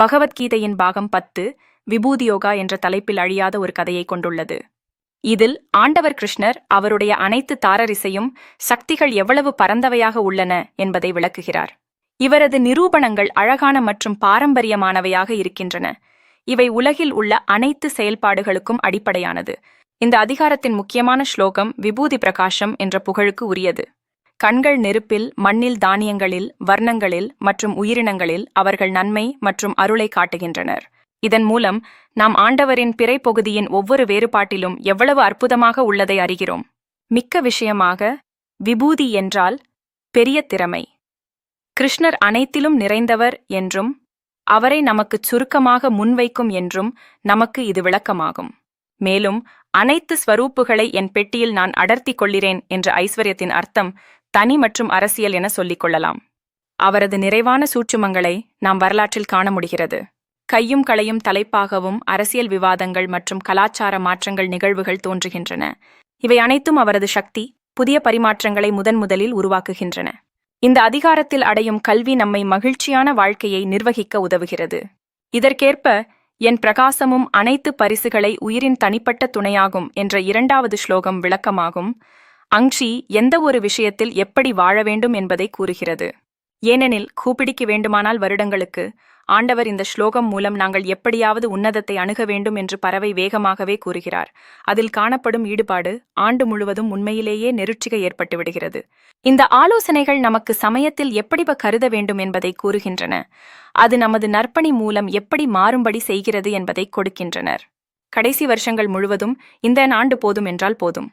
பகவத்கீதையின் பாகம் பத்து விபூதியோகா என்ற தலைப்பில் அழியாத ஒரு கதையை கொண்டுள்ளது. இதில் ஆண்டவர் கிருஷ்ணர் அவருடைய அனைத்து தாரரிசையும் சக்திகள் எவ்வளவு பரந்தவையாக உள்ளன என்பதை விளக்குகிறார். இவரது நிரூபணங்கள் அழகான மற்றும் பாரம்பரியமானவையாக இருக்கின்றன. இவை உலகில் உள்ள அனைத்து செயல்பாடுகளுக்கும் அடிப்படையானது. இந்த அதிகாரத்தின் முக்கியமான ஸ்லோகம் விபூதி பிரகாஷம் என்ற புகழுக்கு உரியது. கண்கள் நெருப்பில் மண்ணில் தானியங்களில் வர்ணங்களில் மற்றும் உயிரினங்களில் அவர்கள் நன்மை மற்றும் அருளை காட்டுகின்றனர். இதன் மூலம் நாம் ஆண்டவரின் பிறை பகுதியின் ஒவ்வொரு வேறுபாட்டிலும் எவ்வளவு அற்புதமாக உள்ளதை அறிகிறோம். மிக்க விஷயமாக விபூதி என்றால் பெரிய திறமை. கிருஷ்ணர் அனைத்திலும் நிறைந்தவர் என்றும் அவரை நமக்குச் சுருக்கமாக முன்வைக்கும் என்றும் நமக்கு இது விளக்கமாகும். மேலும் அனைத்து ஸ்வரூப்புகளை என் பெட்டியில் நான் அடர்த்தி கொள்கிறேன் என்ற ஐஸ்வர்யத்தின் அர்த்தம் தனி மற்றும் அரசியல் என சொல்லிக் கொள்ளலாம். அவரது நிறைவான சூட்சுமங்களை நாம் வரலாற்றில் காண முடிகிறது. கையும் களையும் தலைப்பாகவும் அரசியல் விவாதங்கள் மற்றும் கலாச்சார மாற்றங்கள் நிகழ்வுகள் தோன்றுகின்றன. இவை அனைத்தும் அவரது சக்தி புதிய பரிமாற்றங்களை முதன் முதலில் உருவாக்குகின்றன. இந்த அதிகாரத்தில் அடையும் கல்வி நம்மை மகிழ்ச்சியான வாழ்க்கையை நிர்வகிக்க உதவுகிறது. இதற்கேற்ப என் பிரகாசமும் அனைத்து பரிசுகளை உயிரின் தனிப்பட்ட துணையாகும் என்ற இரண்டாவது ஸ்லோகம் விளக்கமாகும். அங்ஷி எந்த ஒரு விஷயத்தில் எப்படி வாழ வேண்டும் என்பதை கூறுகிறது. ஏனெனில் கூப்பிடிக்க வேண்டுமானால் வருடங்களுக்கு ஆண்டவர் இந்த ஸ்லோகம் மூலம் நாங்கள் எப்படியாவது உன்னதத்தை அணுக வேண்டும் என்று பறவை வேகமாகவே கூறுகிறார். அதில் காணப்படும் ஈடுபாடு ஆண்டு முழுவதும் உண்மையிலேயே நெருட்சிகை ஏற்பட்டு விடுகிறது. இந்த ஆலோசனைகள் நமக்கு சமயத்தில் எப்படி கருத வேண்டும் என்பதை கூறுகின்றன. அது நமது நற்பணி மூலம் எப்படி மாறும்படி செய்கிறது என்பதை கொடுக்கின்றனர். கடைசி வருஷங்கள் முழுவதும் இந்த ஆண்டு போதும் என்றால் போதும்.